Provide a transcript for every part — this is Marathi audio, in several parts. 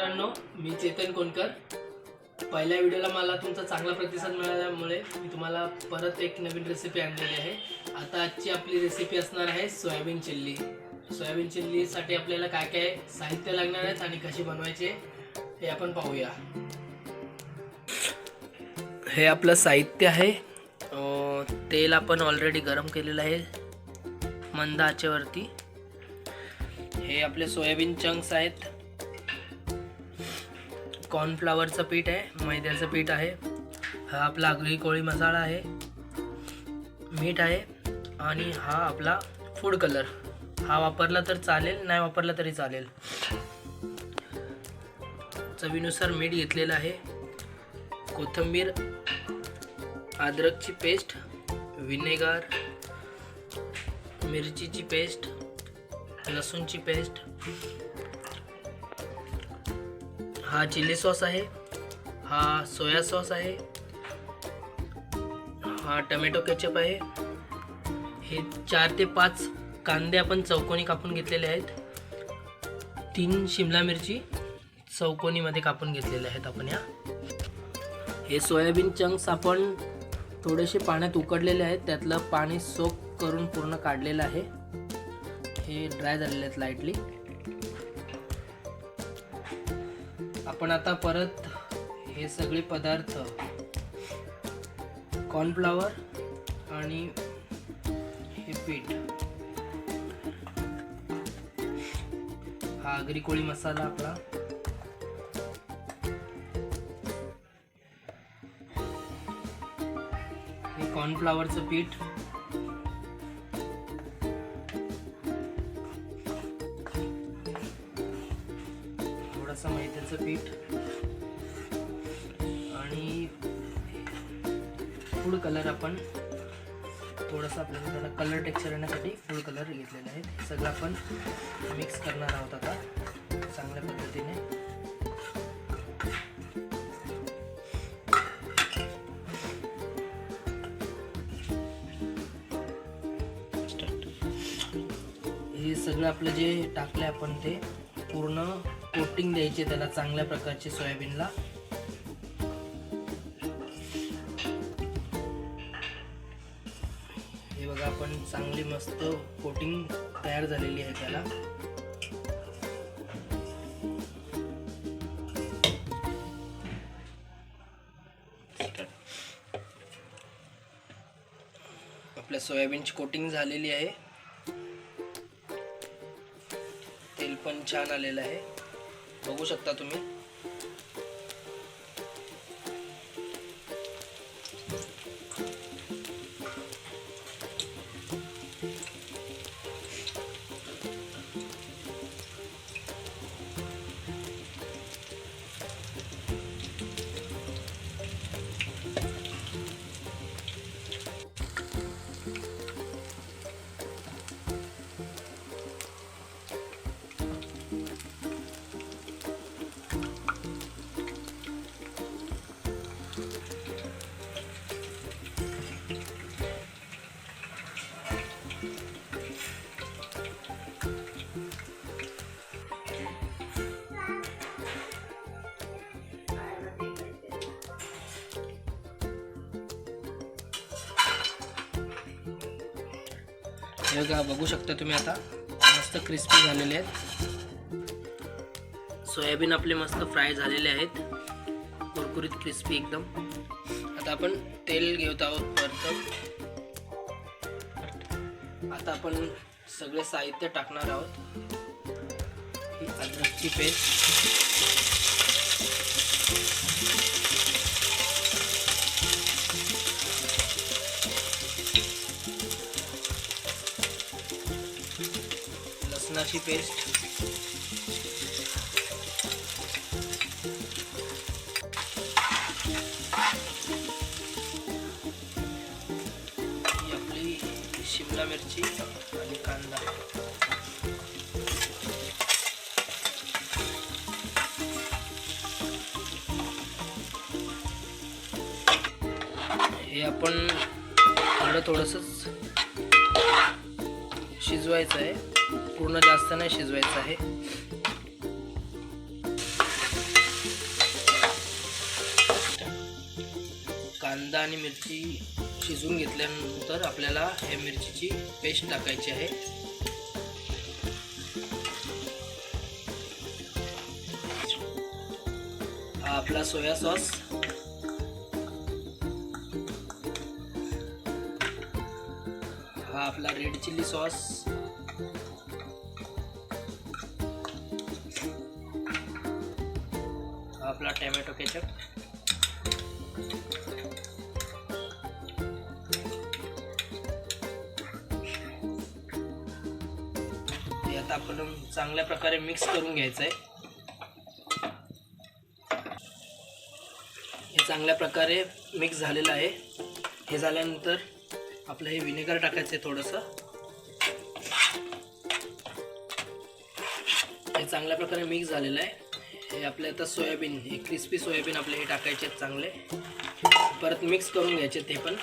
मित्रांनो मी चेतन कोणकर. पहिल्या व्हिडिओला मला तुमचा चांगला प्रतिसाद मिळाल्यामुळे मी तुम्हाला परत एक नवीन रेसिपी आणलेली आहे. आता आजची आपली रेसिपी असणार आहे सोयाबीन चिल्ली. सोयाबीन चिल्लीसाठी आपल्याला काय काय साहित्य लागणार आहेत आणि कशी बनवायचे हे आपण पाहूया. हे आपलं साहित्य आहे. तेल आपण ऑलरेडी गरम केलेलं आहे मंद आचेवरती. हे आपले सोयाबीन चंक्स आहेत. कॉर्नफ्लावरचं पीठ आहे मैद्याचं पीठ आहे. हा आपला आगरी कोळी मसाला आहे मीठ आहे आणि हा आपला फूड कलर हा वापरला तर चालेल नाही वापरला तरी चालेल. चवीनुसार मीठ घेतलेलं आहे. कोथिंबीर अद्रकची पेस्ट विनेगार मिरचीची पेस्ट लसूणची पेस्ट हा चिली सॉस आहे हा सोया सॉस आहे हा टमॅटो केचप आहे. हे चार ते पाच कांदे आपण चौकोनी कापून घेतलेले आहेत. तीन शिमला मिरची चौकोनीमध्ये कापून घेतलेले आहेत आपण या. हे सोयाबीन चंक्स आपण थोडेसे पाण्यात उकडलेले आहेत. त्यातलं पाणी सोक करून पूर्ण काढलेलं आहे. हे ड्राय झालेले आहेत लाईटली आपण आता परत हे सगळे पदार्थ कॉर्नफ्लावर आणि हे पीठ. हा आगरी कोळी मसाला आपला. हे कॉर्नफ्लावरचं पीठ. थोडासा मैद्याचं पीठ. आणि फूड कलर आपण थोडंसं आपल्याला त्याला कलर टेक्स्चर येण्यासाठी फूड कलर घेतलेला आहे हे सगळं आपण मिक्स करणार आहोत आता चांगल्या पद्धतीने. हे सगळं आपलं जे टाकलं आपण ते पूर्ण कोटिंग द्यायची त्याला चांगल्या प्रकारचे सोयाबीनला. हे बघा आपण चांगली मस्त कोटिंग तयार झालेली आहे त्याला. आपल्या सोयाबीनची कोटिंग झालेली आहे. तेल पण छान आलेलं आहे. बघू शकता तुम्ही. हे बघा बघू शकता तुम्ही आता. मस्त क्रिस्पी झालेले आहेत. सोयाबीन आपले मस्त फ्राय झालेले आहेत. कुरकुरीत क्रिस्पी एकदम. आता आपण तेल घेत आहोत परत आता आपण सगळे साहित्य टाकणार आहोत. ही अद्रकची पेस्ट. लसणाची पेस्ट. शिमला मिरची आणि कांदा. हे आपण थोडं थोडंसंच शिजवायचं आहे. पूर्ण जास्त नाही शिजवायचं आहे. कांदा आणि मिरची शिजवून घेतल्यानंतर आपल्याला ह्या मिरचीची पेस्ट टाकायची आहे. हा आपला सोया सॉस. हा आपला रेड चिली सॉस. हा आपला टॅमॅटो केचप. आपण चांगल्या प्रकारे मिक्स करून घ्यायचं आहे हे चांगल्या प्रकारे मिक्स झालेलं आहे. हे झाल्यानंतर आपलं हे विनेगर टाकायचं आहे थोडंसं. हे चांगल्या प्रकारे मिक्स झालेलं आहे. हे आपले आता सोयाबीन हे क्रिस्पी सोयाबीन आपले हे टाकायचे आहेत चांगले. परत मिक्स करून घ्यायचे ते पण.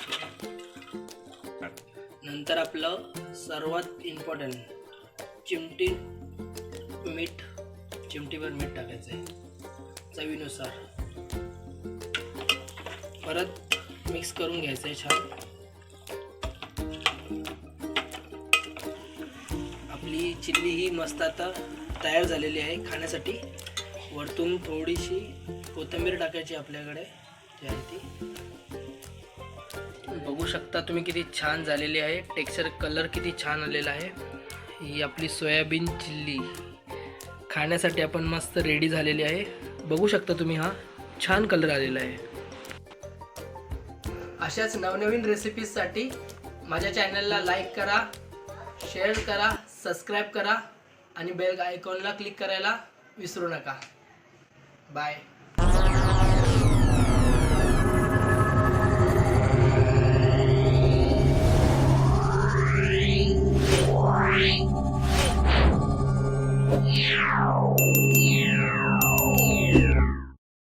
नंतर आपलं सर्वात इम्पॉर्टंट चिमटी मीठ चिमटीभर मीठ टाकायचं आहे चवीनुसार. परत मिक्स करून घ्यायचं आहे छान. आपली चिल्ली ही मस्त आता तयार झालेली आहे खाण्यासाठी. वरतून थोडीशी कोथिंबीर टाकायची आपल्याकडे. जी आहे ती बघू शकता तुम्ही किती छान झालेली आहे. टेक्स्चर कलर किती छान आलेला आहे. ही आपली सोयाबीन चिल्ली. खाण्यासाठी आपण मस्त रेडी झालेली आहे. बघू शकता तुम्ही हा छान कलर आलेला आहे. अशाच नवनवीन रेसिपीजसाठी माझ्या चॅनलला लाईक करा शेअर करा सबस्क्राईब करा आणि बेल आयकॉनला क्लिक करायला विसरू नका. बाय